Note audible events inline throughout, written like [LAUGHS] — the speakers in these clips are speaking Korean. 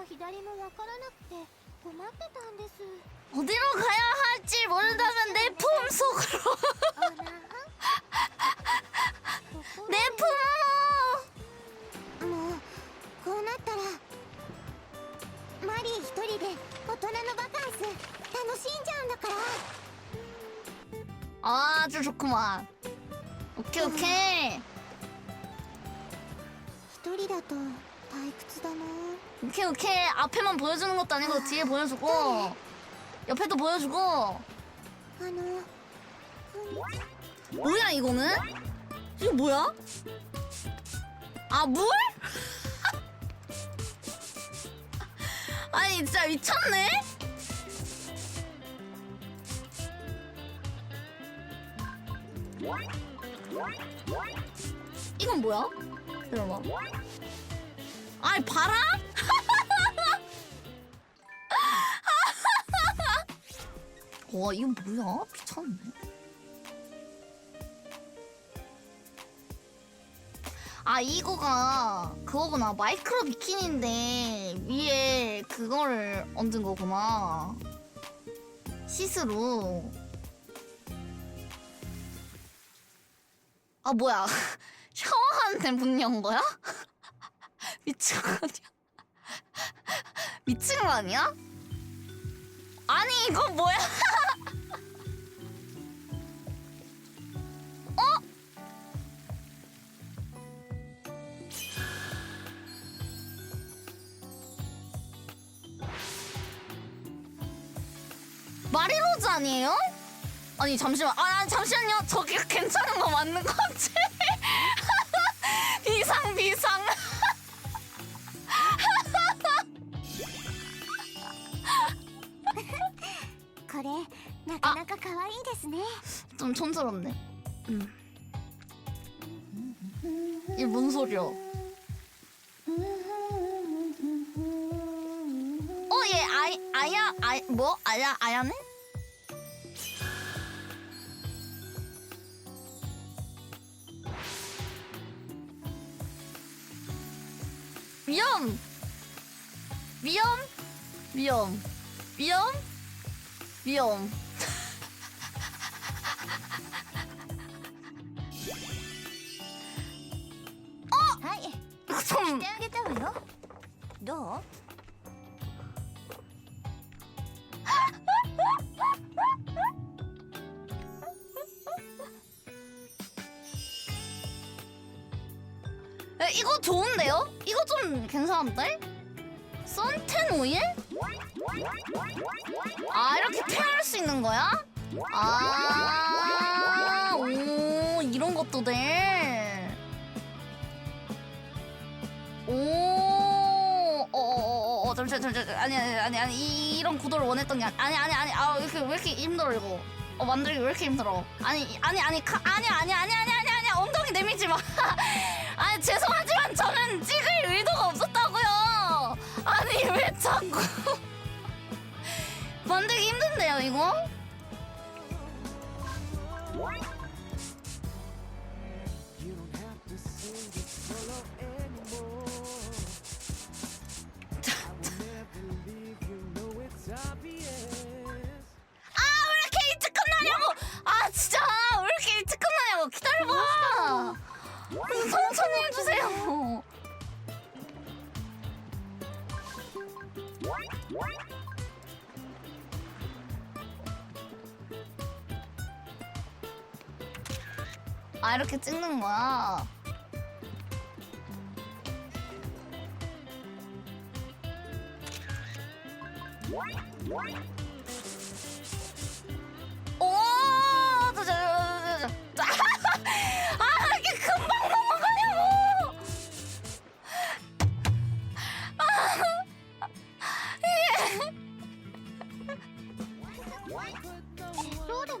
も左もわからなくて困ってたんです 어디로 가야 할지 모른다면 내 품 속으로 あらここ 내 품으로 もうこうなったらマリー一人で大人のバカンス楽しんじゃうんだから 아주 좋구만 오케이 오케이 一人だと 退屈だな 오케이 오케이 앞에만 보여주는 것도 아니고 뒤에 보여주고 옆에도 보여주고 あの뭐야 이거는? 이거 뭐야? 아 물? [LAUGHS] 아니 진짜 미쳤네? 이건 뭐야? 잠깐만 아이 바람? [LAUGHS] 와 이건 뭐야? 미쳤네 아 이거가 그거구나 마이크로 비키니인데 위에 그거를 얹은 거구나 시스루 아 뭐야 [LAUGHS] 샤워하는데 문 연 거야? [LAUGHS] 미친 거 아니야? [LAUGHS] 미친 거 아니야? 아니 이거 뭐야? [LAUGHS] 어? 마리로즈 아니에요? 아니 잠시만 아 잠시만요 저기 괜찮은 거 맞는 거지? [LAUGHS] 비상 비상 れなかなか可愛いですね 좀 촌스럽네 음. 이게 뭔 소리야 어 얘 아이 아야 아이 뭐 아야 아야네? 위험 위험 위험 위험 위험. 어! 어? 하이. 대하겠다고요? 너? 이거 좋은데요? 이거 좀 괜찮은데? 선텐 오일? 아 이렇게 페어할 수 있는 거야? 아, 오 이런 것도 돼. 오, 어, 어, 어, 어, 잠시만, 잠시만, 아니, 아니, 아니, 아니, 이, 이런 구도를 원했던 게 아니, 아니, 아니, 아, 왜 이렇게, 왜 이렇게 힘들어 이거? 어, 만들기 왜 이렇게 힘들어? 아니, 아니, 아니, 카, 아니, 아니, 아니, 아니, 아니, 아니, 엉덩이 내밀지 마. [LAUGHS] 천천히 해주세요! 아, 이렇게 찍는 거야. 오! そうでも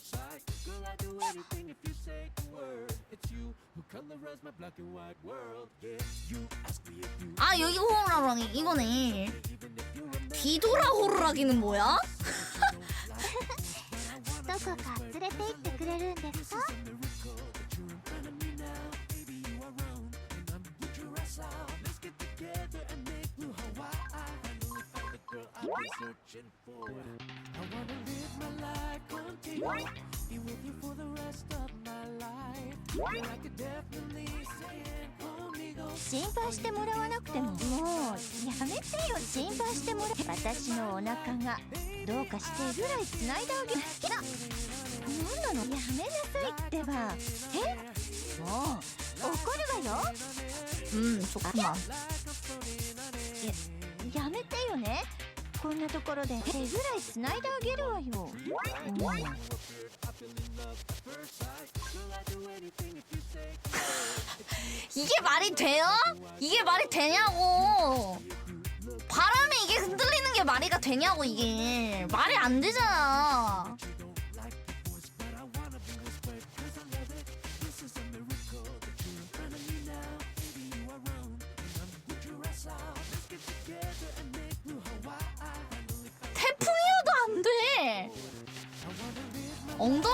at first sight. Girl, I do anything if you say the word. It's you who colorized my black and white world. Yeah, you ask me if you 아 여기 호루라기 이거네. 뒤돌아 호루라기는 뭐야? どこか連れて行ってくれるんですか girl I've been searching for. I wanna live my life contigo, be with you for the rest of my life. Girl, I could definitely say it. 心配してもらわなくてももうやめてよ心配してもら私のお腹がどうかしてぐらいつないであげな何なのやめなさいってばえもう怒るわようんそっかややめてよね こんなところで手ぐらい繋いであげるわよ、うん、 이게 [LAUGHS] 말이 돼요? 이게 말이 되냐고. 바람에 이게 흔들리는 게 말이가 되냐고 이게 말이 안 되잖아.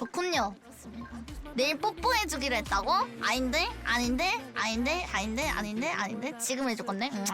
좋군요. 내일 뽀뽀해주기로 했다고? 아닌데? 아닌데? 아닌데? 아닌데? 아닌데? 아닌데? 지금 해줄 건데? 응.